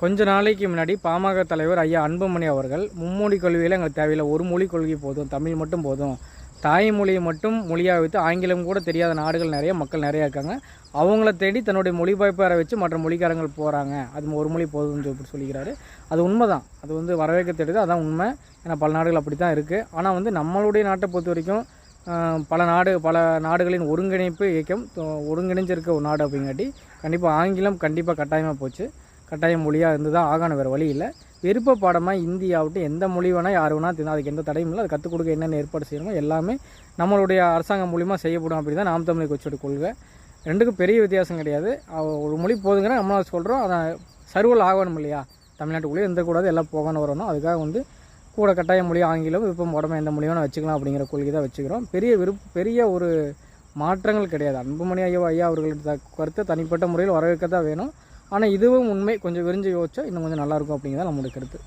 கொஞ்ச நாளைக்கு முன்னாடி பாமக தலைவர் ஐயா அன்புமணி அவர்கள் மும்மொழி கொள்கையில் எங்களுக்கு தேவையில்லை. ஒரு மொழி கொள்கை போதும் தமிழ் மட்டும் போதும். தாய்மொழியை மட்டும் மொழியாக வைத்து ஆங்கிலம் கூட தெரியாத நாடுகள் நிறைய மக்கள் நிறைய இருக்காங்க. அவங்கள தேடி தன்னுடைய மொழிபெயர்ப்பாரை வச்சு மற்ற மொழிக்காரங்கள் போகிறாங்க அது ஒரு மொழி போதும்னு சொல்லி சொல்லிக்கிறாரு. அது உண்மை தான் அது வந்து வரவேற்க தெரியுது. அதான் உண்மை. ஏன்னா பல நாடுகள் அப்படி தான் இருக்குது ஆனால் வந்து நம்மளுடைய நாட்டை பொறுத்த வரைக்கும் பல நாடு பல நாடுகளின் ஒருங்கிணைப்பு இயக்கம் ஒருங்கிணைஞ்சிருக்க ஒரு நாடு அப்படிங்காட்டி கண்டிப்பாக ஆங்கிலம் கண்டிப்பாக கட்டாயமாக போச்சு. கட்டாய மொழியாக இருந்து தான் ஆகணும் வேறு வழி இல்லை. விருப்ப பாடமாக ஹிந்தி ஆகட்டும் எந்த மொழி வேணால் யார் வேணால் தெரியும் அதுக்கு எந்த தடையும் இல்லை. அது கற்றுக் கொடுக்க என்னென்ன ஏற்பாடு செய்யணுமோ எல்லாமே நம்மளுடைய அரசாங்கம் மூலியமாக செய்யப்படும் அப்படி தான் நாம் தமிழை கொச்சோட கொள்கை. ரெண்டுக்கும் பெரிய வித்தியாசம் கிடையாது. ஒரு மொழி போதுங்கிற நம்ம சொல்கிறோம் அதை சர்வல் ஆகணும் இல்லையா? தமிழ்நாட்டுக்குள்ளேயே எந்த கூடாது எல்லாம் போகணும் வரணும். அதுக்காக வந்து கூட கட்டாய மொழி ஆங்கிலம் விருப்பம் உடம்பு எந்த மொழி வேணால் வச்சுக்கலாம் அப்படிங்கிற கொள்கை தான் வச்சுக்கிறோம். பெரிய விருப்ப பெரிய ஒரு மாற்றங்கள் கிடையாது. அன்புமணி ஐயா ஐயா அவர்களோட கருத்தை தனிப்பட்ட முறையில் வரவேற்க தான் வேணும். ஆனால் இதுவும் உண்மை. கொஞ்சம் விரிஞ்சு யோசிச்சா இன்னும் கொஞ்சம் நல்லாயிருக்கும் அப்படிங்கிறத நம்மளுடைய கருத்து.